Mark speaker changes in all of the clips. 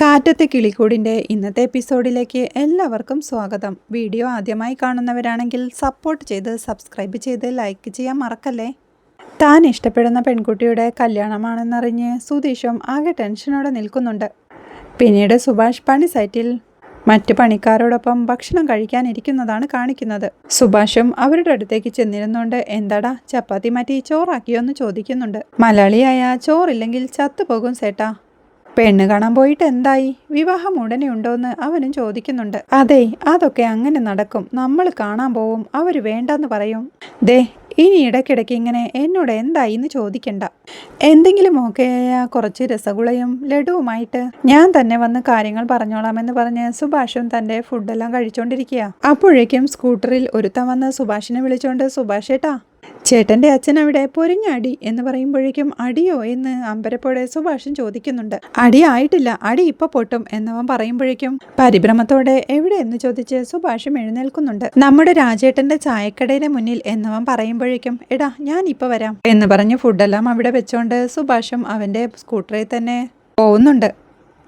Speaker 1: കാറ്റത്തെ കിളിക്കൂടിന്റെ ഇന്നത്തെ എപ്പിസോഡിലേക്ക് എല്ലാവർക്കും സ്വാഗതം. വീഡിയോ ആദ്യമായി കാണുന്നവരാണെങ്കിൽ സപ്പോർട്ട് ചെയ്ത് സബ്സ്ക്രൈബ് ചെയ്ത് ലൈക്ക് ചെയ്യാൻ മറക്കല്ലേ? താൻ ഇഷ്ടപ്പെടുന്ന പെൺകുട്ടിയുടെ കല്യാണമാണെന്നറിഞ്ഞ് സുതീഷും ആകെ ടെൻഷനോടെ നിൽക്കുന്നുണ്ട്. പിന്നീട് സുഭാഷ് പണി സൈറ്റിൽ മറ്റു പണിക്കാരോടൊപ്പം ഭക്ഷണം കഴിക്കാനിരിക്കുന്നതാണ് കാണിക്കുന്നത്. സുഭാഷും അവരുടെ അടുത്തേക്ക് ചെന്നിരുന്നുകൊണ്ട് എന്താടാ ചപ്പാത്തി മാറ്റി ചോറാക്കിയോ എന്ന് ചോദിക്കുന്നുണ്ട്. മലയാളിയായ ചോറില്ലെങ്കിൽ ചത്തുപോകും സേട്ടാ. പെണ്ണ് കാണാൻ പോയിട്ട് എന്തായി? വിവാഹം ഉടനെ ഉണ്ടോന്ന് അവനും ചോദിക്കുന്നുണ്ട്. അതെ അതൊക്കെ അങ്ങനെ നടക്കും. നമ്മൾ കാണാൻ പോവും. അവർ വേണ്ടെന്ന് പറയും. ദേ ഇനി ഇടയ്ക്കിടയ്ക്ക് ഇങ്ങനെ എന്നോട് എന്തായി എന്ന് ചോദിക്കണ്ട. എന്തെങ്കിലും ഓക്കെയായ കുറച്ച് രസഗുളയും ലഡുവുമായിട്ട് ഞാൻ തന്നെ വന്ന് കാര്യങ്ങൾ പറഞ്ഞോളാമെന്ന് പറഞ്ഞ് സുഭാഷും തന്റെ ഫുഡെല്ലാം കഴിച്ചുകൊണ്ടിരിക്കുക അപ്പോഴേക്കും സ്കൂട്ടറിൽ ഒരുത്തം വന്ന് സുഭാഷിനെ വിളിച്ചുകൊണ്ട് സുഭാഷ് ഏട്ടാ ചേട്ടന്റെ അച്ഛൻ അവിടെ പൊരിഞ്ഞടി എന്ന് പറയുമ്പോഴേക്കും അടിയോ എന്ന് അമ്പരപ്പോടെ സുഭാഷൻ ചോദിക്കുന്നുണ്ട്. അടി ആയിട്ടില്ല അടി ഇപ്പൊ പൊട്ടും എന്നവൻ പറയുമ്പോഴേക്കും പരിഭ്രമത്തോടെ എവിടെ? എന്ന് ചോദിച്ച് സുഭാഷും എഴുന്നേൽക്കുന്നുണ്ട്. നമ്മുടെ രാജേട്ടന്റെ ചായക്കടയുടെ മുന്നിൽ എന്നവൻ പറയുമ്പോഴേക്കും എടാ ഞാൻ ഇപ്പൊ വരാം എന്ന് പറഞ്ഞ് ഫുഡെല്ലാം അവിടെ വെച്ചോണ്ട് സുഭാഷും അവന്റെ സ്കൂട്ടറിൽ തന്നെ പോകുന്നുണ്ട്.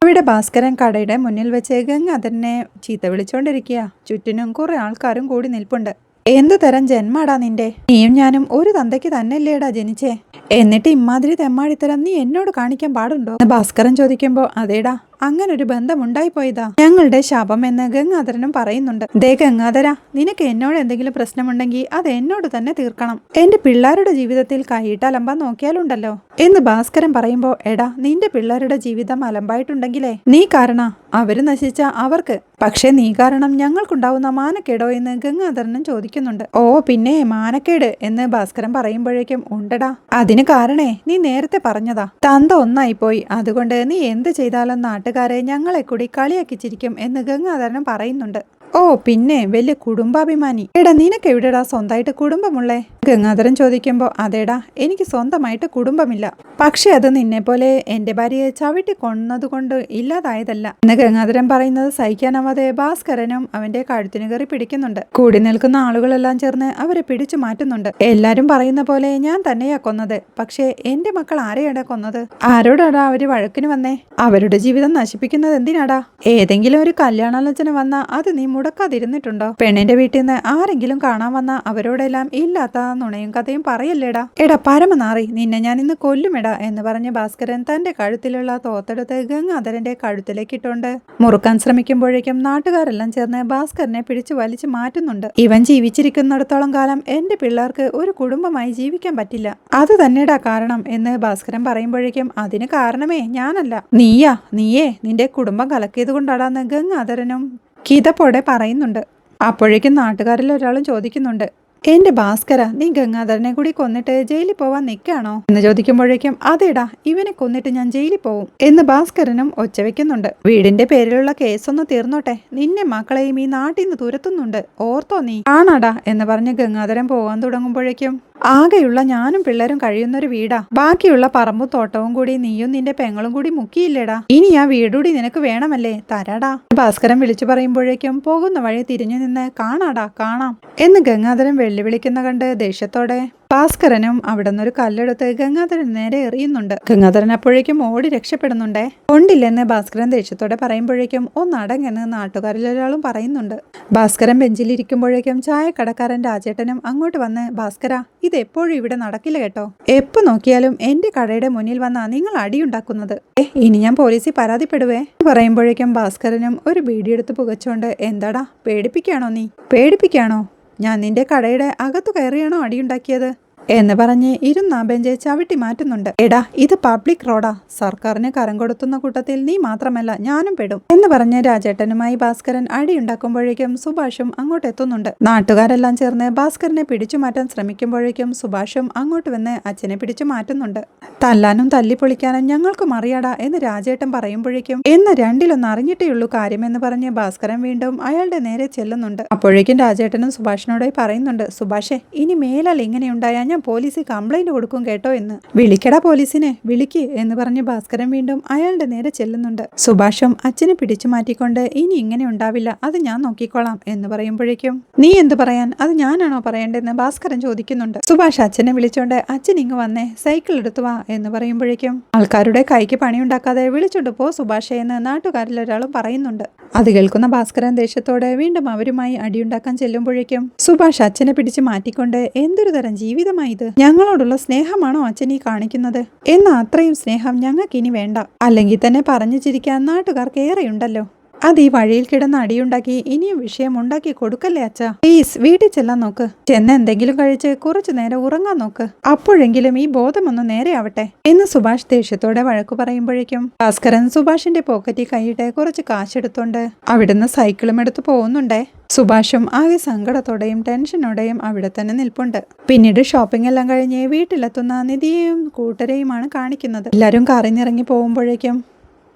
Speaker 1: അവിടെ ഭാസ്കരൻ കടയുടെ മുന്നിൽ വെച്ച് ഗംഗാധരനെ ചീത്ത വിളിച്ചുകൊണ്ടിരിക്കുക ചുറ്റിനും കുറെ ആൾക്കാരും കൂടി നിൽപ്പുണ്ട്. എന്ത് തരം ജന്മാടാ നിന്റെ? നീയും ഞാനും ഒരു തന്തയ്ക്ക് തന്നെയല്ലേടാ ജനിച്ചേ? എന്നിട്ട് ഇമ്മാതിരി തെമ്മാടിത്തരം നീ എന്നോട് കാണിക്കാൻ പാടുണ്ടോ? ഭാസ്കരൻ ചോദിക്കുമ്പോ അതേടാ. അങ്ങനെ ഒരു ബന്ധമുണ്ടായിപ്പോയതാ. ഞങ്ങളുടെ ശാപം എന്ന് ഗംഗാധരനും പറയുന്നുണ്ട് ദേ ഗംഗാധര നിനക്ക് എന്നോട് എന്തെങ്കിലും പ്രശ്നമുണ്ടെങ്കിൽ അത് എന്നോട് തന്നെ തീർക്കണം. എന്റെ പിള്ളേരുടെ ജീവിതത്തിൽ കൈയിട്ട് അലമ്പാൻ നോക്കിയാലുണ്ടല്ലോ. എന്ന് ഭാസ്കരൻ പറയുമ്പോ എടാ നിന്റെ പിള്ളേരുടെ ജീവിതം അലമ്പായിട്ടുണ്ടെങ്കിലേ നീ കാരണ അവർ നശിച്ച അവർക്ക്. പക്ഷേ നീ കാരണം ഞങ്ങൾക്കുണ്ടാവുന്ന മാനക്കേടോ എന്ന് ഗംഗാധരനും ചോദിക്കുന്നുണ്ട്. ഓ പിന്നെ മാനക്കേട്? എന്ന് ഭാസ്കരൻ പറയുമ്പോഴേക്കും ഉണ്ടടാ അതിന് കാരണേ നീ നേരത്തെ പറഞ്ഞതാ. തന്ത ഒന്നായി പോയി അതുകൊണ്ട് നീ എന്ത് ചെയ്താലും നാട്ടുകാരെ ഞങ്ങളെ കൂടി കളിയാക്കിച്ചിരിക്കും എന്ന് ഗംഗാധരൻ പറയുന്നുണ്ട് ഓ പിന്നെ വലിയ കുടുംബാഭിമാനി. എടാ നിനക്ക് എവിടെടാ സ്വന്തമായിട്ട് കുടുംബമുള്ളേ? ഗംഗാധരൻ ചോദിക്കുമ്പോ അതേടാ എനിക്ക് സ്വന്തമായിട്ട് കുടുംബമില്ല. പക്ഷെ അത് നിന്നെ പോലെ എന്റെ ഭാര്യയെ ചവിട്ടി കൊന്നതുകൊണ്ട് ഇല്ലാതായതല്ല. എന്ന് ഗംഗാധരൻ പറയുന്നത് സഹിക്കാനാവാതെ ഭാസ്കരനും അവന്റെ കഴുത്തിന് കയറി പിടിക്കുന്നുണ്ട്. കൂടി നിൽക്കുന്ന ആളുകളെല്ലാം ചേർന്ന് അവരെ പിടിച്ചു മാറ്റുന്നുണ്ട്. എല്ലാരും പറയുന്ന പോലെ ഞാൻ തന്നെയാ കൊന്നത്. പക്ഷേ എന്റെ മക്കൾ ആരെയാടാ കൊന്നത്? ആരോടാടാ അവർ വഴക്കിന് വന്നേ? അവരുടെ ജീവിതം നശിപ്പിക്കുന്നത് എന്തിനാടാ? ഏതെങ്കിലും ഒരു കല്യാണാലോചന വന്നാ അത് നീ മുടക്കാതിരുന്നിട്ടുണ്ടോ? പെണ്ണിന്റെ വീട്ടിൽ നിന്ന് ആരെങ്കിലും കാണാൻ വന്ന അവരോടെല്ലാം ഇല്ലാത്ത നുണയും കഥയും പറയല്ലേടാ? എടാ പരമനാറി നിന്നെ ഞാൻ ഇന്ന് കൊല്ലുമെടാ എന്ന് പറഞ്ഞ് ഭാസ്കരൻ തന്റെ കഴുത്തിലുള്ള തോത്തെടുത്ത് ഗംഗാധരന്റെ കഴുത്തിലേക്ക് ഇട്ടുണ്ട് മുറുക്കാൻ ശ്രമിക്കുമ്പോഴേക്കും നാട്ടുകാരെല്ലാം ചേർന്ന് ഭാസ്കരനെ പിടിച്ചു വലിച്ചു മാറ്റുന്നുണ്ട്. ഇവൻ ജീവിച്ചിരിക്കുന്നിടത്തോളം കാലം എന്റെ പിള്ളേർക്ക് ഒരു കുടുംബമായി ജീവിക്കാൻ പറ്റില്ല. അത് തന്നെടാ കാരണം എന്ന് ഭാസ്കരൻ പറയുമ്പോഴേക്കും അതിന് കാരണമേ ഞാനല്ല. നീയാ നീയേ നിന്റെ കുടുംബം കലക്കിയത് കൊണ്ടാടാന്ന് ഗംഗാധരനും കിതപ്പോടെ പറയുന്നുണ്ട്. അപ്പോഴേക്കും നാട്ടുകാരിൽ ഒരാളും ചോദിക്കുന്നുണ്ട് എന്റെ ഭാസ്കര നീ ഗംഗാധരനെ കൂടി കൊന്നിട്ട് ജയിലിൽ പോവാൻ നിൽക്കാണോ എന്ന് ചോദിക്കുമ്പോഴേക്കും അതേടാ ഇവനെ കൊന്നിട്ട് ഞാൻ ജയിലിൽ പോവും എന്ന് ഭാസ്കരനും ഒച്ചവെക്കുന്നുണ്ട് വീടിന്റെ പേരിലുള്ള കേസൊന്ന് തീർന്നോട്ടെ നിന്നെ മക്കളെയും ഈ നാട്ടിൽ നിന്ന് തുരത്തുന്നുണ്ട് ഓർത്തോ നീ? ആണാടാ എന്ന് പറഞ്ഞ് ഗംഗാധരൻ പോകാൻ തുടങ്ങുമ്പോഴേക്കും ആകെയുള്ള ഞാനും പിള്ളേരും കഴിയുന്നൊരു വീടാ. ബാക്കിയുള്ള പറമ്പു തോട്ടവും കൂടി നീയും നിന്റെ പെങ്ങളും കൂടി മുക്കിയില്ലേടാ. ഇനി ആ വീടുകൂടി നിനക്ക് വേണമല്ലേ? തരാടാ. ഭാസ്കരൻ വിളിച്ചു പറയുമ്പോഴേക്കും പോകുന്ന വഴി തിരിഞ്ഞു നിന്ന് കാണാടാ കാണാം. എന്ന് ഗംഗാധരൻ വെല്ലുവിളിക്കുന്ന കണ്ട് ദേഷ്യത്തോടെ ഭാസ്കരനും അവിടെ നിന്നൊരു കല്ലെടുത്ത് ഗംഗാധരൻ നേരെ എറിയുന്നുണ്ട്. ഗംഗാധരൻ അപ്പോഴേക്കും ഓടി രക്ഷപ്പെടുന്നുണ്ടേ. കൊണ്ടില്ലെന്ന് ഭാസ്കരൻ ദേഷ്യത്തോടെ പറയുമ്പോഴേക്കും ഒന്നടങ്ങെന്ന് നാട്ടുകാരിൽ ഒരാളും പറയുന്നുണ്ട്. ഭാസ്കരൻ ബെഞ്ചിലിരിക്കുമ്പോഴേക്കും ചായക്കടക്കാരൻ രാജേട്ടനും അങ്ങോട്ട് വന്ന് ഭാസ്കര ഇത് എപ്പോഴും ഇവിടെ നടക്കില്ല കേട്ടോ. എപ്പോ നോക്കിയാലും എന്റെ കടയുടെ മുന്നിൽ വന്നാ നിങ്ങൾ അടിയുണ്ടാക്കുന്നത്. ഏ ഇനി ഞാൻ പോലീസിൽ പരാതിപ്പെടുവേ? പറയുമ്പോഴേക്കും ഭാസ്കരനും ഒരു ബീഡിയെടുത്ത് പുകച്ചോണ്ട് എന്താടാ പേടിപ്പിക്കാണോ നീ? പേടിപ്പിക്കാണോ? ഞാൻ നിന്റെ കടയുടെ അകത്തു കയറിയാണോ അടിയുണ്ടാക്കിയത്? എന്ന് പറഞ്ഞ് ഇരുന്ന ബെഞ്ച് ചവിട്ടി മാറ്റുന്നുണ്ട്. എടാ ഇത് പബ്ലിക് റോഡാ. സർക്കാരിന് കരം കൊടുത്തുന്ന കൂട്ടത്തിൽ നീ മാത്രമല്ല ഞാനും പെടും എന്ന് പറഞ്ഞ് രാജേട്ടനുമായി ഭാസ്കരൻ അടിയുണ്ടാക്കുമ്പോഴേക്കും സുഭാഷും അങ്ങോട്ട് എത്തുന്നുണ്ട്. നാട്ടുകാരെല്ലാം ചേർന്ന് ഭാസ്കരനെ പിടിച്ചു മാറ്റാൻ ശ്രമിക്കുമ്പോഴേക്കും സുഭാഷും അങ്ങോട്ട് വന്ന് അച്ഛനെ പിടിച്ചു മാറ്റുന്നുണ്ട്. തല്ലാനും തല്ലിപ്പൊളിക്കാനും ഞങ്ങൾക്കും അറിയാടാ എന്ന് രാജേട്ടൻ പറയുമ്പോഴേക്കും എന്ന് രണ്ടിലൊന്ന് അറിഞ്ഞിട്ടേയുള്ളൂ കാര്യമെന്ന് പറഞ്ഞ് ഭാസ്കരൻ വീണ്ടും അയാളുടെ നേരെ ചെല്ലുന്നുണ്ട്. അപ്പോഴേക്കും രാജേട്ടനും സുഭാഷിനോടായി പറയുന്നുണ്ട് സുഭാഷേ ഇനി മേലാൽ ഇങ്ങനെയുണ്ടായാൽ ഞാൻ പോലീസ് കംപ്ലൈന്റ് കൊടുക്കും കേട്ടോ എന്ന്. വിളിക്കടാ പോലീസിനെ വിളിക്ക് എന്ന് പറഞ്ഞ് ഭാസ്കരൻ വീണ്ടും അയാളുടെ നേരെ ചെല്ലുന്നുണ്ട്. സുഭാഷും അച്ഛനെ പിടിച്ചു മാറ്റിക്കൊണ്ട് ഇനി ഇങ്ങനെ ഉണ്ടാവില്ല അത് ഞാൻ നോക്കിക്കോളാം എന്ന് പറയുമ്പോഴേക്കും നീ എന്ത് പറയാൻ? അത് ഞാനാണോ പറയേണ്ടതെന്ന് ഭാസ്കരൻ ചോദിക്കുന്നുണ്ട് സുഭാഷ് അച്ഛനെ വിളിച്ചോണ്ട് അച്ഛൻ ഇങ്ങ് വന്നേ സൈക്കിൾ എടുത്തു വാ എന്ന് പറയുമ്പോഴേക്കും ആൾക്കാരുടെ കൈക്ക് പണിയുണ്ടാക്കാതെ വിളിച്ചോണ്ട് പോ സുഭാഷേ എന്ന് നാട്ടുകാരിൽ ഒരാളും പറയുന്നുണ്ട്. അത് കേൾക്കുന്ന ഭാസ്കരൻ ദേഷ്യത്തോടെ വീണ്ടും അവരുമായി അടിയുണ്ടാക്കാൻ ചെല്ലുമ്പോഴേക്കും സുഭാഷ് അച്ഛനെ പിടിച്ച് മാറ്റിക്കൊണ്ട് എന്തൊരു തരം ജീവിതമായത് ഞങ്ങളോടുള്ള സ്നേഹമാണോ അച്ഛൻ ഈ കാണിക്കുന്നത്? എന്നാ അത്രയും സ്നേഹം ഞങ്ങൾക്കിനി വേണ്ട. അല്ലെങ്കിൽ തന്നെ പറഞ്ഞു ചിരിക്കാൻ നാട്ടുകാർക്ക് ഏറെയുണ്ടല്ലോ. അത് ഈ വഴിയിൽ കിടന്ന് അടിയുണ്ടാക്കി ഇനിയും വിഷയം ഉണ്ടാക്കി കൊടുക്കല്ലേ അച്ഛ? പ്ലീസ് വീട്ടിൽ ചെല്ലാൻ നോക്ക്. ചെന്ന് എന്തെങ്കിലും കഴിച്ച് കുറച്ചു നേരം ഉറങ്ങാൻ നോക്ക്. അപ്പോഴെങ്കിലും ഈ ബോധമൊന്ന് നേരെയാവട്ടെ എന്ന് സുഭാഷ് ദേഷ്യത്തോടെ വഴക്കു പറയുമ്പോഴേക്കും ഭാസ്കരൻ സുഭാഷിന്റെ പോക്കറ്റിൽ കൈയിട്ട് കുറച്ച് കാശെടുത്തോണ്ട് അവിടുന്ന് സൈക്കിളും എടുത്ത് പോകുന്നുണ്ടേ. സുഭാഷും ആകെ സങ്കടത്തോടെയും ടെൻഷനോടെയും അവിടെ തന്നെ നിൽപ്പുണ്ട്. പിന്നീട് ഷോപ്പിംഗ് എല്ലാം കഴിഞ്ഞ് വീട്ടിലെത്തുന്ന നിധിയെയും കൂട്ടരെയുമാണ് കാണിക്കുന്നത്. എല്ലാവരും കറിഞ്ഞിറങ്ങി പോകുമ്പോഴേക്കും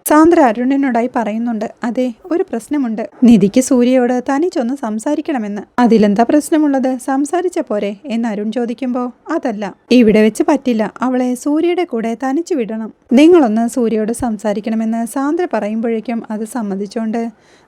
Speaker 1: സാന്ദ്ര അരുണിനോടായി പറയുന്നുണ്ട് അതെ ഒരു പ്രശ്നമുണ്ട്. നിധിക്ക് സൂര്യയോട് തനിച്ചൊന്ന് സംസാരിക്കണമെന്ന്. അതിലെന്താ പ്രശ്നമുള്ളത്? സംസാരിച്ച പോരെ എന്ന് അരുൺ ചോദിക്കുമ്പോൾ അതല്ല ഇവിടെ വെച്ച് പറ്റില്ല. അവളെ സൂര്യയുടെ കൂടെ തനിച്ചു വിടണം. നിങ്ങളൊന്ന് സൂര്യയോട് സംസാരിക്കണമെന്ന് സാന്ദ്ര പറയുമ്പോഴേക്കും അത് സമ്മതിച്ചോണ്ട്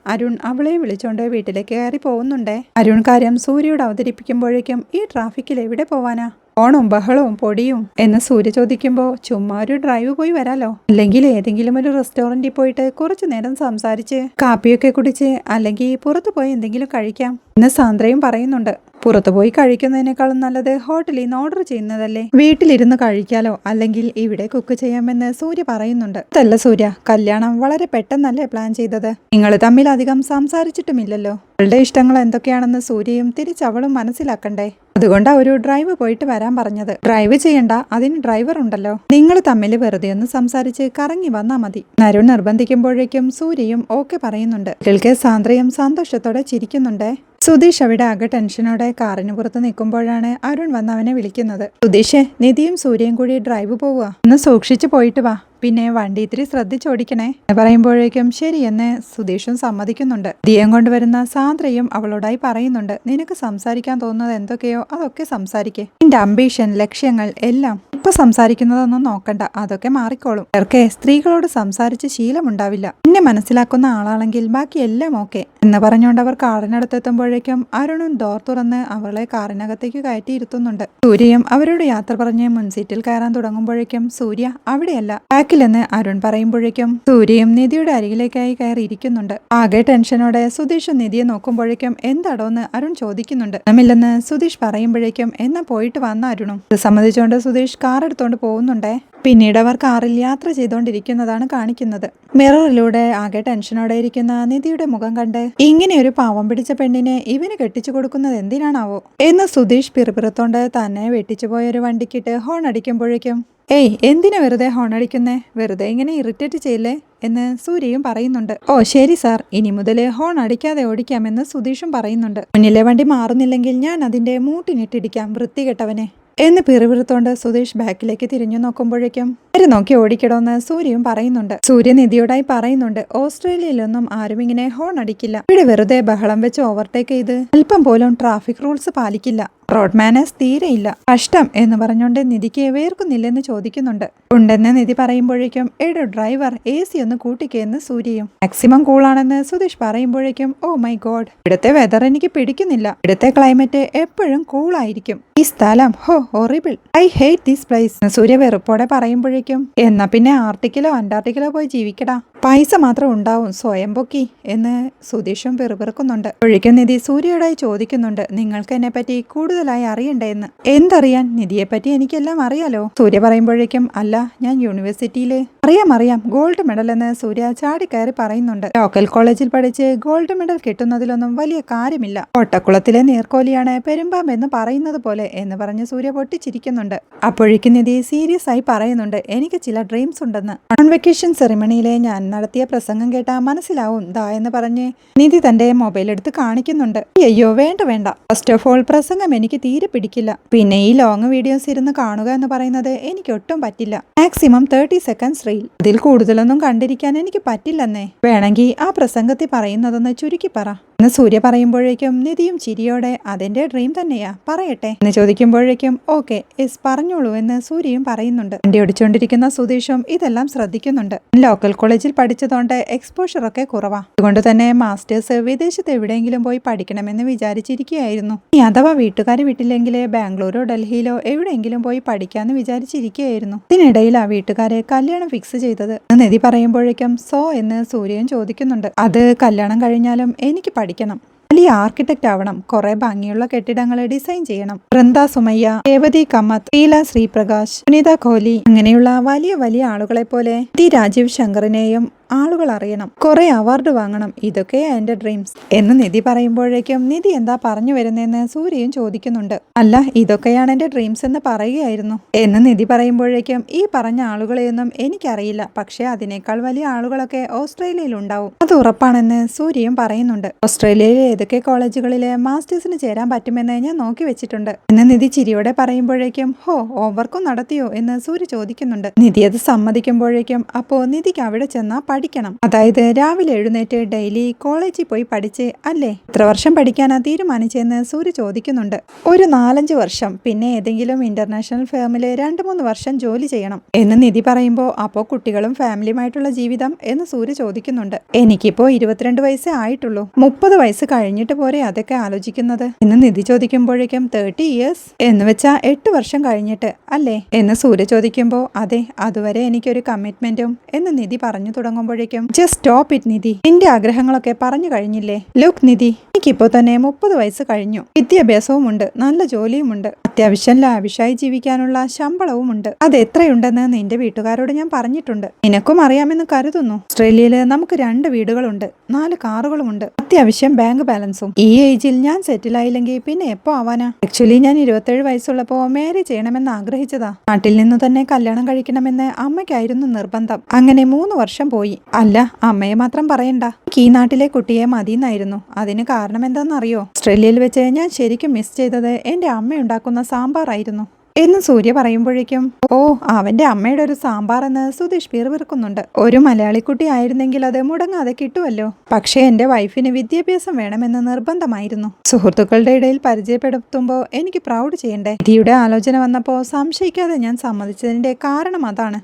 Speaker 1: അരുൺ അവളെ വിളിച്ചോണ്ട് വീട്ടിലേക്ക് കയറി പോകുന്നുണ്ടേ? അരുൺ കാര്യം സൂര്യയോട് അവതരിപ്പിക്കുമ്പോഴേക്കും ഈ ട്രാഫിക്കിൽ എവിടെ പോവാനാ? ഓണവും ബഹളവും പൊടിയും എന്ന് സൂര്യ ചോദിക്കുമ്പോൾ ചുമ്മാ ഒരു ഡ്രൈവ് പോയി വരാലോ? അല്ലെങ്കിൽ ഏതെങ്കിലും ഒരു റെസ്റ്റോറന്റിൽ പോയിട്ട് കുറച്ചു നേരം സംസാരിച്ച് കാപ്പിയൊക്കെ കുടിച്ച് അല്ലെങ്കിൽ പുറത്തു പോയി എന്തെങ്കിലും കഴിക്കാം എന്ന് സാന്ദ്രയും പറയുന്നുണ്ട്. പുറത്തു പോയി കഴിക്കുന്നതിനേക്കാളും നല്ലത് ഹോട്ടലിൽ നിന്ന് ഓർഡർ ചെയ്യുന്നതല്ലേ? വീട്ടിലിരുന്ന് കഴിക്കാലോ? അല്ലെങ്കിൽ ഇവിടെ കുക്ക് ചെയ്യാമെന്ന് സൂര്യ പറയുന്നുണ്ട്. അതല്ല സൂര്യ കല്യാണം വളരെ പെട്ടെന്നല്ലേ പ്ലാൻ ചെയ്തത്. നിങ്ങൾ തമ്മിൽ അധികം സംസാരിച്ചിട്ടുമില്ലല്ലോ. അവളുടെ ഇഷ്ടങ്ങൾ എന്തൊക്കെയാണെന്ന് സൂര്യയും തിരിച്ചവളും മനസ്സിലാക്കണ്ടേ? അതുകൊണ്ടാ ഒരു ഡ്രൈവ് പോയിട്ട് വരാൻ പറഞ്ഞത്. ഡ്രൈവ് ചെയ്യണ്ട അതിന് ഡ്രൈവർ ഉണ്ടല്ലോ. നിങ്ങൾ തമ്മിൽ വെറുതെ ഒന്ന് സംസാരിച്ച് കറങ്ങി വന്നാ മതി. നരു നിർബന്ധിക്കുമ്പോഴേക്കും സൂര്യയും ഓക്കെ പറയുന്നുണ്ട്. കേൾക്കെ സാന്ദ്രയും സന്തോഷത്തോടെ ചിരിക്കുന്നുണ്ട്. സുധീഷ് അവിടെ ആകെ ടെൻഷനോടെ കാറിന് പുറത്ത് നിൽക്കുമ്പോഴാണ് അരുൺ വന്ന് അവനെ വിളിക്കുന്നത്. സുധീഷ് നിധിയും സൂര്യയും കൂടി ഡ്രൈവ് പോവുക. ഒന്ന് സൂക്ഷിച്ചു പോയിട്ട് വാ. പിന്നെ വണ്ടി ഇത്തിരി ശ്രദ്ധിച്ചോടിക്കണേ. പറയുമ്പോഴേക്കും ശരിയെന്ന് സുധീഷും സമ്മതിക്കുന്നുണ്ട്. ദിയം കൊണ്ടുവരുന്ന സാന്ദ്രയും അവളോടായി പറയുന്നുണ്ട്. നിനക്ക് സംസാരിക്കാൻ തോന്നുന്നത് എന്തൊക്കെയോ? അതൊക്കെ സംസാരിക്കേ. നിന്റെ അംബീഷൻ ലക്ഷ്യങ്ങൾ എല്ലാം ഇപ്പൊ സംസാരിക്കുന്നതൊന്നും നോക്കണ്ട. അതൊക്കെ മാറിക്കോളും. ഇവർക്കെ സ്ത്രീകളോട് സംസാരിച്ച് ശീലമുണ്ടാവില്ല. എന്നെ മനസ്സിലാക്കുന്ന ആളാണെങ്കിൽ ബാക്കി എല്ലാം ഓക്കെ എന്ന് പറഞ്ഞുകൊണ്ട് അവർ കാറിനടുത്തെത്തുമ്പോഴേക്കും അരുണും ഡോർ തുറന്ന് അവളെ കാറിനകത്തേക്ക് കയറ്റിയിരുത്തുന്നുണ്ട് സൂര്യയും അവരോട് യാത്ര പറഞ്ഞ് മുൻസീറ്റിൽ കയറാൻ തുടങ്ങുമ്പോഴേക്കും സൂര്യ അവിടെയല്ല. ബാക്കിലെന്ന് അരുൺ പറയുമ്പോഴേക്കും സൂര്യയും നിധിയുടെ അരികിലേക്കായി കയറി ഇരിക്കുന്നുണ്ട് ആകെ ടെൻഷനോടെ സുധീഷും നിധിയെ നോക്കുമ്പോഴേക്കും എന്താടോന്ന് അരുൺ ചോദിക്കുന്നുണ്ട്. നമ്മില്ലെന്ന് സുധീഷ് പറയുമ്പോഴേക്കും എന്നാ പോയിട്ട് വന്ന അരുണും. ഇത് സമ്മതിച്ചുകൊണ്ട് സുധീഷ് കാർ എടുത്തോണ്ട് പോകുന്നുണ്ടേ. പിന്നീട് അവർ കാറിൽ യാത്ര ചെയ്തുകൊണ്ടിരിക്കുന്നതാണ് കാണിക്കുന്നത്. മിററിലൂടെ ആകെ ടെൻഷനോടെ ഇരിക്കുന്ന നിധിയുടെ മുഖം കണ്ട് ഇങ്ങനെ ഒരു പാവം പിടിച്ച പെണ്ണിനെ ഇവന് കെട്ടിച്ചു കൊടുക്കുന്നത് എന്തിനാണാവോ? എന്ന് സുധീഷ് പിറുപിറുത്തോണ്ട് തന്നെ വെട്ടിച്ചു പോയ ഒരു വണ്ടിക്കിട്ട് ഹോൺ അടിക്കുമ്പോഴേക്കും ഏയ് എന്തിനാ വെറുതെ ഹോൺ അടിക്കുന്നേ? വെറുതെ ഇങ്ങനെ ഇറിറ്റേറ്റ് ചെയ്യില്ലേ? എന്ന് സൂര്യയും പറയുന്നുണ്ട്. ഓ ശരി സാർ. ഇനി മുതൽ ഹോൺ അടിക്കാതെ ഓടിക്കാമെന്ന് സുധീഷും പറയുന്നുണ്ട്. മുന്നിലെ വണ്ടി മാറുന്നില്ലെങ്കിൽ ഞാൻ അതിന്റെ മൂട്ടിനിട്ടിടിക്കാം വൃത്തികെട്ടവനെ. എന്ന് പിറുപിറുത്തോണ്ട് സുധീഷ് ബാക്കിലേക്ക് തിരിഞ്ഞു നോക്കുമ്പോഴേക്കും അവർ നോക്കി ഓടിക്കണമെന്ന് സൂര്യയും പറയുന്നുണ്ട്. സൂര്യ നിധിയോടായി പറയുന്നുണ്ട് ഓസ്ട്രേലിയയിലൊന്നും ആരും ഇങ്ങനെ ഹോൺ അടിക്കില്ല. ഇവിടെ വെറുതെ ബഹളം വെച്ച് ഓവർടേക്ക് ചെയ്ത് അല്പം പോലും ട്രാഫിക് റൂൾസ് പാലിക്കില്ല. റോഡ് മാനേഴ്സ് തീരെയില്ല. കഷ്ടം എന്ന് പറഞ്ഞുകൊണ്ട് നിധിക്ക് വേർക്കുന്നില്ലെന്ന് ചോദിക്കുന്നുണ്ട്. ഉണ്ടെന്ന് നിധി പറയുമ്പോഴേക്കും എടോ ഡ്രൈവർ എ സി ഒന്ന് കൂട്ടിക്കെന്ന് സൂര്യയും. മാക്സിമം കൂളാണെന്ന് സുധീഷ് പറയുമ്പോഴേക്കും ഓ മൈ ഗോഡ് ഇവിടുത്തെ വെതർ എനിക്ക് പിടിക്കുന്നില്ല. ഇവിടുത്തെ ക്ലൈമറ്റ് എപ്പോഴും കൂളായിരിക്കും ഈ സ്ഥലം ഹോ horrible I hate this place Surya വെറുപ്പോടെ പറയുമ്പോഴേക്കും എന്നാ പിന്നെ ആർട്ടിക്കിലോ അന്റാർട്ടിക്കിലോ പോയി ജീവിക്കടാ. പൈസ മാത്രം ഉണ്ടാവും സ്വയം പൊക്കി എന്ന് സുതീഷും പിറുപിറുക്കുന്നുണ്ട് ഒഴിക്കും നിധി സൂര്യയോടായി ചോദിക്കുന്നുണ്ട് നിങ്ങൾക്ക് എന്നെ പറ്റി കൂടുതലായി അറിയണ്ടേ എന്ന്? എന്തറിയാൻ? നിധിയെ പറ്റി എനിക്കെല്ലാം അറിയാലോ. സൂര്യ പറയുമ്പോഴേക്കും അല്ല ഞാൻ യൂണിവേഴ്സിറ്റിയിലെ അറിയാം അറിയാം ഗോൾഡ് മെഡൽ എന്ന് സൂര്യ ചാടിക്കയറി പറയുന്നുണ്ട്. ലോക്കൽ കോളേജിൽ പഠിച്ച് ഗോൾഡ് മെഡൽ കിട്ടുന്നതിലൊന്നും വലിയ കാര്യമില്ല. ഒട്ടക്കുളത്തിലെ നീർക്കോലിയാണ് പെരുമ്പാമ്പ് എന്ന് പറയുന്നത് പോലെ എന്ന് പറഞ്ഞ് സൂര്യ പൊട്ടിച്ചിരിക്കുന്നുണ്ട്. അപ്പോഴേക്കും നിധി സീരിയസ് ആയി പറയുന്നുണ്ട് എനിക്ക് ചില ഡ്രീംസ് ഉണ്ടെന്ന്. കോൺവെക്കേഷൻ സെറിമണിയിലെ ഞാൻ നടത്തിയ പ്രസംഗം കേട്ടാ മനസ്സിലാവും. ദാ എന്ന് പറഞ്ഞ് നിധി തന്റെ മൊബൈൽ എടുത്ത് കാണിക്കുന്നുണ്ട്. അയ്യോ വേണ്ട വേണ്ട. ഫസ്റ്റ് ഓഫ് ഓൾ പ്രസംഗം എനിക്ക് തീരെ പിടിക്കില്ല. പിന്നെ ഈ ലോങ് വീഡിയോസ് ഇരുന്ന് കാണുക എന്ന് പറയുന്നത് എനിക്ക് ഒട്ടും പറ്റില്ല. മാക്സിമം തേർട്ടി സെക്കൻഡ്സ് റീൽ അതിൽ കൂടുതലൊന്നും കണ്ടിരിക്കാൻ എനിക്ക് പറ്റില്ലെന്നേ. വേണമെങ്കിൽ ആ പ്രസംഗത്തിൽ പറയുന്നതൊന്ന് ചുരുക്കി പറ. എന്ന് സൂര്യ പറയുമ്പോഴേക്കും നിധിയും ചിരിയോടെ അതെന്റെ ഡ്രീം തന്നെയാ പറയട്ടെ എന്ന് ചോദിക്കുമ്പോഴേക്കും ഓക്കെ എസ് പറഞ്ഞോളൂ എന്ന് സൂര്യയും പറയുന്നുണ്ട്. വണ്ടി ഓടിച്ചുകൊണ്ടിരിക്കുന്ന സുധീഷും ഇതെല്ലാം ശ്രദ്ധിക്കുന്നുണ്ട്. ലോക്കൽ കോളേജിൽ പഠിച്ചതുകൊണ്ട് എക്സ്പോഷർ ഒക്കെ കുറവാ. അതുകൊണ്ട് തന്നെ മാസ്റ്റേഴ്സ് വിദേശത്ത് എവിടെയെങ്കിലും പോയി പഠിക്കണമെന്ന് വിചാരിച്ചിരിക്കുകയായിരുന്നു. ഇനി അഥവാ വീട്ടുകാർ വിട്ടില്ലെങ്കിൽ ബാംഗ്ലൂരോ ഡൽഹിയിലോ എവിടെയെങ്കിലും പോയി പഠിക്കാന്ന് വിചാരിച്ചിരിക്കുകയായിരുന്നു. ഇതിനിടയിൽ ആ വീട്ടുകാരെ കല്യാണം ഫിക്സ് ചെയ്തത്. നിധി പറയുമ്പോഴേക്കും സോ എന്ന് സൂര്യൻ ചോദിക്കുന്നുണ്ട്. അത് കല്യാണം കഴിഞ്ഞാലും എനിക്ക് പഠിക്കണം. വലിയ ആർക്കിടെക്റ്റ് ആവണം. കുറെ ഭംഗിയുള്ള കെട്ടിടങ്ങൾ ഡിസൈൻ ചെയ്യണം. വൃന്ദ സുമയ്യ രേവതി കമ്മത്ത് ലീല ശ്രീപ്രകാശ് സുനിത കോഹ്ലി അങ്ങനെയുള്ള വലിയ വലിയ ആളുകളെ പോലെ രാജീവ് ശങ്കറിനെയും ആളുകൾ അറിയണം കുറെ അവാർഡ് വാങ്ങണം. ഇതൊക്കെയാ എന്റെ ഡ്രീംസ് എന്ന് നിധി പറയുമ്പോഴേക്കും നിധി എന്താ പറഞ്ഞു വരുന്നതെന്ന് സൂര്യയും ചോദിക്കുന്നുണ്ട്. അല്ല ഇതൊക്കെയാണ് എന്റെ ഡ്രീംസ് എന്ന് പറയുകയായിരുന്നു. എന്ന് നിധി പറയുമ്പോഴേക്കും ഈ പറഞ്ഞ ആളുകളെയൊന്നും എനിക്കറിയില്ല. പക്ഷെ അതിനേക്കാൾ വലിയ ആളുകളൊക്കെ ഓസ്ട്രേലിയയിൽ ഉണ്ടാവും. അത് ഉറപ്പാണെന്ന് സൂര്യയും പറയുന്നുണ്ട്. ഓസ്ട്രേലിയയിലെ ഏതൊക്കെ കോളേജുകളിലെ മാസ്റ്റേഴ്സിന് ചേരാൻ പറ്റുമെന്ന് ഞാൻ നോക്കി വെച്ചിട്ടുണ്ട്. എന്ന് നിധി ചിരിയോടെ പറയുമ്പോഴേക്കും ഹോ ഓവർക്കും നടത്തിയോ എന്ന് സൂര്യ ചോദിക്കുന്നുണ്ട്. നിധി അത് സമ്മതിക്കുമ്പോഴേക്കും അപ്പോ നിധിക്ക് അവിടെ ചെന്നാ പഠിക്കണം. അതായത് രാവിലെ എഴുന്നേറ്റ് ഡെയിലി കോളേജിൽ പോയി പഠിച്ച് അല്ലേ? എത്ര വർഷം പഠിക്കാനാ തീരുമാനിച്ചെന്ന് സൂര്യ ചോദിക്കുന്നുണ്ട്. ഒരു നാലഞ്ച് വർഷം. പിന്നെ ഏതെങ്കിലും ഇന്റർനാഷണൽ ഫേമിൽ രണ്ട് മൂന്ന് വർഷം ജോലി ചെയ്യണം എന്ന് നിധി പറയുമ്പോൾ അപ്പോ കുട്ടികളും ഫാമിലിയുമായിട്ടുള്ള ജീവിതം എന്ന് സൂര്യ ചോദിക്കുന്നുണ്ട്. എനിക്കിപ്പോ ഇരുപത്തിരണ്ട് വയസ്സേ ആയിട്ടുള്ളൂ. മുപ്പത് വയസ്സ് കഴിഞ്ഞിട്ട് പോരെ അതൊക്കെ ആലോചിക്കുന്നത്? എന്ന് നിധി ചോദിക്കുമ്പോഴേക്കും തേർട്ടി ഇയേഴ്സ് എന്ന് വെച്ചാൽ എട്ട് വർഷം കഴിഞ്ഞിട്ട് അല്ലേ? എന്ന് സൂര്യ ചോദിക്കുമ്പോൾ അതെ അതുവരെ എനിക്കൊരു കമ്മിറ്റ്മെന്റും എന്ന് നിധി പറഞ്ഞു തുടങ്ങുമ്പോഴേക്കും ജസ്റ്റ് സ്റ്റോപ്പ് ഇറ്റ് നിധി. നിന്റെ ആഗ്രഹങ്ങളൊക്കെ പറഞ്ഞു കഴിഞ്ഞില്ലേ? ലുക്ക് നിധി എനിക്കിപ്പോ തന്നെ മുപ്പത് വയസ്സ് കഴിഞ്ഞു. വിദ്യാഭ്യാസവും ഉണ്ട് നല്ല ജോലിയുമുണ്ട്. അത്യാവശ്യം ലാവിഷായി ജീവിക്കാനുള്ള ശമ്പളവും ഉണ്ട് അത് എത്രയുണ്ടെന്ന് നിന്റെ വീട്ടുകാരോട് ഞാൻ പറഞ്ഞിട്ടുണ്ട്. നിനക്കും അറിയാമെന്ന് കരുതുന്നു. ഓസ്ട്രേലിയയിൽ നമുക്ക് രണ്ട് വീടുകളുണ്ട് നാല് കാറുകളുമുണ്ട്. അത്യാവശ്യം ബാങ്ക് ബാലൻസും. ഈ ഏജിൽ ഞാൻ സെറ്റിൽ ആയില്ലെങ്കിൽ പിന്നെ എപ്പോ ആവാനാ? ആക്ച്വലി ഞാൻ ഇരുപത്തേഴ് വയസ്സുള്ളപ്പോ മാരേജ് ചെയ്യണമെന്ന് ആഗ്രഹിച്ചതാ. നാട്ടിൽ നിന്ന് തന്നെ കല്യാണം കഴിക്കണമെന്ന് അമ്മയ്ക്കായിരുന്നു നിർബന്ധം. അങ്ങനെ മൂന്ന് വർഷം പോയി. അല്ല അമ്മയെ മാത്രം പറയണ്ട. ഈ നാട്ടിലെ കുട്ടിയെ മതി മതിയെന്നായിരുന്നു. അതിന് കാരണം എന്താണെന്നറിയോ? ഓസ്ട്രേലിയയിൽ വെച്ച് ഞാൻ ശരിക്കും മിസ് ചെയ്തത് എന്റെ അമ്മ ഉണ്ടാക്കുന്ന സാമ്പാർ ആയിരുന്നു. എന്ന് സൂര്യ പറയുമ്പോഴേക്കും ഓ അവന്റെ അമ്മയുടെ ഒരു സാമ്പാർ എന്ന് സുധീഷ് പിറുപിറുക്കുന്നുണ്ട് ഒരു മലയാളിക്കുട്ടി ആയിരുന്നെങ്കിൽ അത് മുടങ്ങാതെ കിട്ടുമല്ലോ പക്ഷേ എന്റെ വൈഫിന് വിദ്യാഭ്യാസം വേണമെന്ന് നിർബന്ധമായിരുന്നു. സുഹൃത്തുക്കളുടെ ഇടയിൽ പരിചയപ്പെടുത്തുമ്പോൾ എനിക്ക് പ്രൗഡ് ചെയ്യണ്ടേ? ഇതിയുടെ ആലോചന വന്നപ്പോൾ സംശയിക്കാതെ ഞാൻ സമ്മതിച്ചതിന്റെ കാരണം അതാണ്.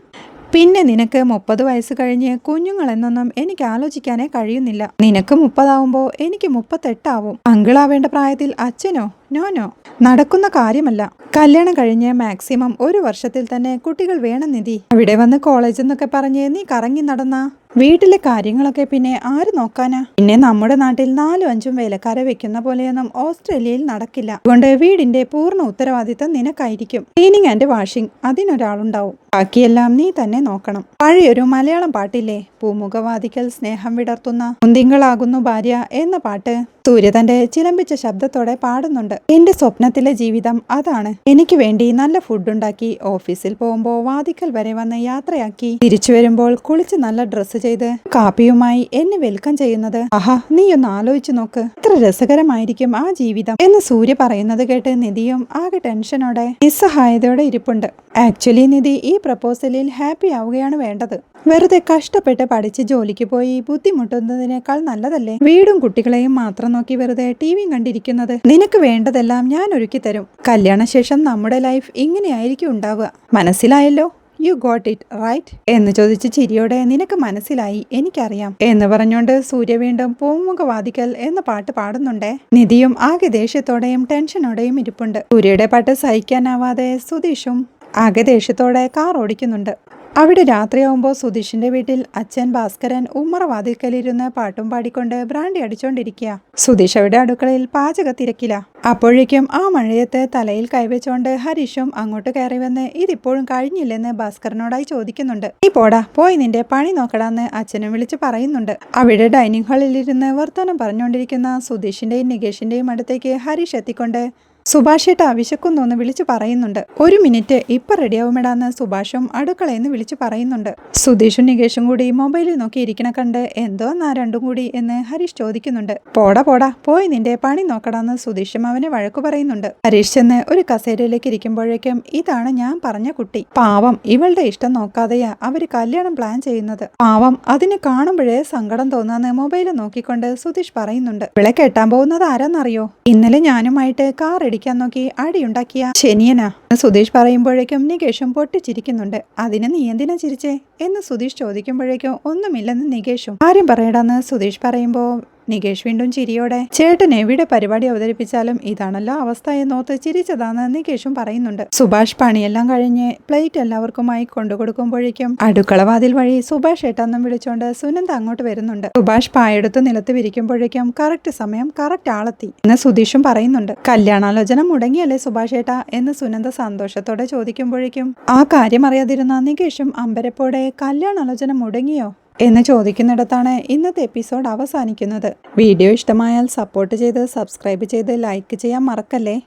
Speaker 1: പിന്നെ നിനക്ക് മുപ്പത് വയസ്സ് കഴിഞ്ഞ് കുഞ്ഞുങ്ങളെന്നൊന്നും എനിക്ക് ആലോചിക്കാനേ കഴിയുന്നില്ല. നിനക്ക് മുപ്പതാവുമ്പോൾ എനിക്ക് മുപ്പത്തെട്ടാവും. അങ്കിളാവേണ്ട പ്രായത്തിൽ അച്ഛനോ നോ നോ. നടക്കുന്ന കാര്യമല്ല. കല്യാണം കഴിഞ്ഞ് മാക്സിമം ഒരു വർഷത്തിൽ തന്നെ കുട്ടികൾ വേണം നിധി. അവിടെ വന്ന് കോളേജ് എന്നൊക്കെ പറഞ്ഞ് നീ കറങ്ങി നടന്ന? വീട്ടിലെ കാര്യങ്ങളൊക്കെ പിന്നെ ആര് നോക്കാനാ? പിന്നെ നമ്മുടെ നാട്ടിൽ നാലും അഞ്ചും വേലക്കാരെ വെക്കുന്ന പോലെയൊന്നും ഓസ്ട്രേലിയയിൽ നടക്കില്ല. അതുകൊണ്ട് വീടിന്റെ പൂർണ ഉത്തരവാദിത്തം നിനക്കായിരിക്കും. ക്ലീനിങ് ആൻഡ് വാഷിംഗ് അതിനൊരാളുണ്ടാവും. ബാക്കിയെല്ലാം നീ തന്നെ നോക്കണം. പഴയൊരു മലയാളം പാട്ടില്ലേ? പൂമുഖവാദിക്കൽ സ്നേഹം വിടർത്തുന്ന. മുന്തിങ്കളാകുന്നു ഭാര്യ എന്ന പാട്ട്. സൂര്യ തന്റെ ചിലമ്പിച്ച ശബ്ദത്തോടെ പാടുന്നുണ്ട്. എന്റെ സ്വപ്നത്തിലെ ജീവിതം അതാണ്. എനിക്ക് വേണ്ടി നല്ല ഫുഡ് ഉണ്ടാക്കി ഓഫീസിൽ പോകുമ്പോൾ വാതിക്കൽ വരെ വന്ന് യാത്രയാക്കി. തിരിച്ചു വരുമ്പോൾ കുളിച്ച് നല്ല ഡ്രസ്സ് ചെയ്ത് കാപ്പിയുമായി എന്നെ വെൽക്കം ചെയ്യുന്നത്. ആഹാ നീ ഒന്ന് ആലോചിച്ചു നോക്ക്. എത്ര രസകരമായിരിക്കും ആ ജീവിതം എന്ന് സൂര്യ പറയുന്നത് കേട്ട് നിധിയും ആകെ ടെൻഷനോടെ നിസ്സഹായതയോടെ ഇരിപ്പുണ്ട്. ആക്ച്വലി നിധി ഈ പ്രപ്പോസലിൽ ഹാപ്പി ആവുകയാണ് വേണ്ടത്. വെറുതെ കഷ്ടപ്പെട്ട് പഠിച്ച് ജോലിക്ക് പോയി ബുദ്ധിമുട്ടുന്നതിനേക്കാൾ നല്ലതല്ലേ? വീടും കുട്ടികളെയും മാത്രം നോക്കി വെറുതെ ടി വിയും കണ്ടിരിക്കുന്നത്? നിനക്ക് വേണ്ടതെല്ലാം ഞാൻ ഒരുക്കി തരും. കല്യാണശേഷം നമ്മുടെ ലൈഫ് ഇങ്ങനെയായിരിക്കും ഉണ്ടാവുക. മനസ്സിലായല്ലോ? യു ഗോട്ട് ഇറ്റ് റൈറ്റ് എന്ന് ചോദിച്ച് ചിരിയോടെ നിനക്ക് മനസ്സിലായി. എനിക്കറിയാം. എന്ന് പറഞ്ഞുകൊണ്ട് സൂര്യ വീണ്ടും പൂമുഖവാദിക്കൽ എന്ന പാട്ട് പാടുന്നുണ്ടേ. നിധിയും ആകെ ദേഷ്യത്തോടെയും ടെൻഷനോടെയും ഇരിപ്പുണ്ട്. സൂര്യയുടെ പാട്ട് സഹിക്കാനാവാതെ സുധീഷും ആകെ ദേഷ്യത്തോടെ കാർ ഓടിക്കുന്നുണ്ട്. അവിടെ രാത്രിയാവുമ്പോൾ സുധീഷിന്റെ വീട്ടിൽ അച്ഛൻ ഭാസ്കരൻ ഉമ്മറ വാതിൽക്കലിരുന്ന് പാട്ടും പാടിക്കൊണ്ട് ബ്രാൻഡി അടിച്ചോണ്ടിരിക്കുക സുധീഷ് അവിടെ അടുക്കളയിൽ പാചക തിരക്കില്ല അപ്പോഴേക്കും ആ മഴയത്ത് തലയിൽ കൈവച്ചുകൊണ്ട് ഹരീഷും അങ്ങോട്ട് കയറി വന്ന് ഇതിപ്പോഴും കഴിഞ്ഞില്ലെന്ന് ഭാസ്കരനോടായി ചോദിക്കുന്നുണ്ട്. നീ പോടാ പോയി നിന്റെ പണി നോക്കടാന്ന് അച്ഛനും വിളിച്ച് പറയുന്നുണ്ട്. അവിടെ ഡൈനിങ് ഹാളിൽ ഇരുന്ന് വർത്തമാനം പറഞ്ഞുകൊണ്ടിരിക്കുന്ന സുധീഷിന്റെയും നികേഷിന്റെയും അടുത്തേക്ക് ഹരീഷ് എത്തിക്കൊണ്ട് സുഭാഷേട്ടാ വിശക്കുന്നൊന്ന് വിളിച്ചു പറയുന്നുണ്ട്. ഒരു മിനിറ്റ് ഇപ്പൊ റെഡിയാവുമെടാന്ന് സുഭാഷും അടുക്കളയെന്ന് വിളിച്ചു പറയുന്നുണ്ട്. സുധീഷും നികേഷും കൂടി മൊബൈലിൽ നോക്കി ഇരിക്കണ കണ്ട് എന്തോ നാ രണ്ടും കൂടി എന്ന് ഹരീഷ് ചോദിക്കുന്നുണ്ട്. പോടാ പോടാ പോയി നിന്റെ പണി നോക്കടാന്ന് സുധീഷും അവനെ വഴക്കു പറയുന്നുണ്ട്. ഹരീഷ് ചെന്ന് ഒരു കസേരയിലേക്ക് ഇരിക്കുമ്പോഴേക്കും ഇതാണ് ഞാൻ പറഞ്ഞ കുട്ടി. പാവം ഇവളുടെ ഇഷ്ടം നോക്കാതെയാ അവർ കല്യാണം പ്ലാൻ ചെയ്യുന്നത്. പാവം അതിനെ കാണുമ്പോഴേ സങ്കടം തോന്നാന്ന് മൊബൈൽ നോക്കിക്കൊണ്ട് സുധീഷ് പറയുന്നുണ്ട്. ഇവളെ കെട്ടാൻ പോകുന്നത് ആരാന്നറിയോ? ഇന്നലെ ഞാനുമായിട്ട് കാർ ഇടിക്കാൻ നോക്കി അടിയുണ്ടാക്കിയ ശനിയനാ? സുധീഷ് പറയുമ്പോഴേക്കും നികേഷും പൊട്ടിച്ചിരിക്കുന്നുണ്ട്. അതിന് നീ എന്തിനാ ചിരിച്ചേ? എന്ന് സുധീഷ് ചോദിക്കുമ്പോഴേക്കും ഒന്നുമില്ലെന്ന് നികേഷും. ആരും പറയടാന്ന് സുധീഷ് പറയുമ്പോ നികേഷ് വീണ്ടും ചിരിയോടെ ചേട്ടൻ എവിടെ പരിപാടി അവതരിപ്പിച്ചാലും ഇതാണല്ലോ അവസ്ഥ എന്നോത്ത് ചിരിച്ചതാന്ന് നികേഷും പറയുന്നുണ്ട്. സുഭാഷ് പണിയെല്ലാം കഴിഞ്ഞ് പ്ലേറ്റ് എല്ലാവർക്കുമായി കൊണ്ടുകൊടുക്കുമ്പോഴേക്കും അടുക്കളവാതിൽ വഴി സുഭാഷ് ഏട്ടാന്നും വിളിച്ചോണ്ട് സുനന്ദ അങ്ങോട്ട് വരുന്നുണ്ട്. സുഭാഷ് പായെടുത്ത് നിലത്ത് വിരിക്കുമ്പോഴേക്കും കറക്റ്റ് സമയം കറക്റ്റ് ആളെത്തി എന്ന് സുധീഷും പറയുന്നുണ്ട്. കല്യാണാലോചന മുടങ്ങിയല്ലേ സുഭാഷ് ഏട്ടാ എന്ന് സുനന്ദ സന്തോഷത്തോടെ ചോദിക്കുമ്പോഴേക്കും ആ കാര്യം അറിയാതിരുന്ന നികേഷും അമ്പരപ്പോടെ കല്യാണാലോചന മുടങ്ങിയോ? എന്ന് ചോദിക്കുന്നിടത്താണ് ഇന്നത്തെ എപ്പിസോഡ് അവസാനിക്കുന്നത്. വീഡിയോ ഇഷ്ടമായാൽ സപ്പോർട്ട് ചെയ്ത് സബ്സ്ക്രൈബ് ചെയ്ത് ലൈക്ക് ചെയ്യാൻ മറക്കല്ലേ?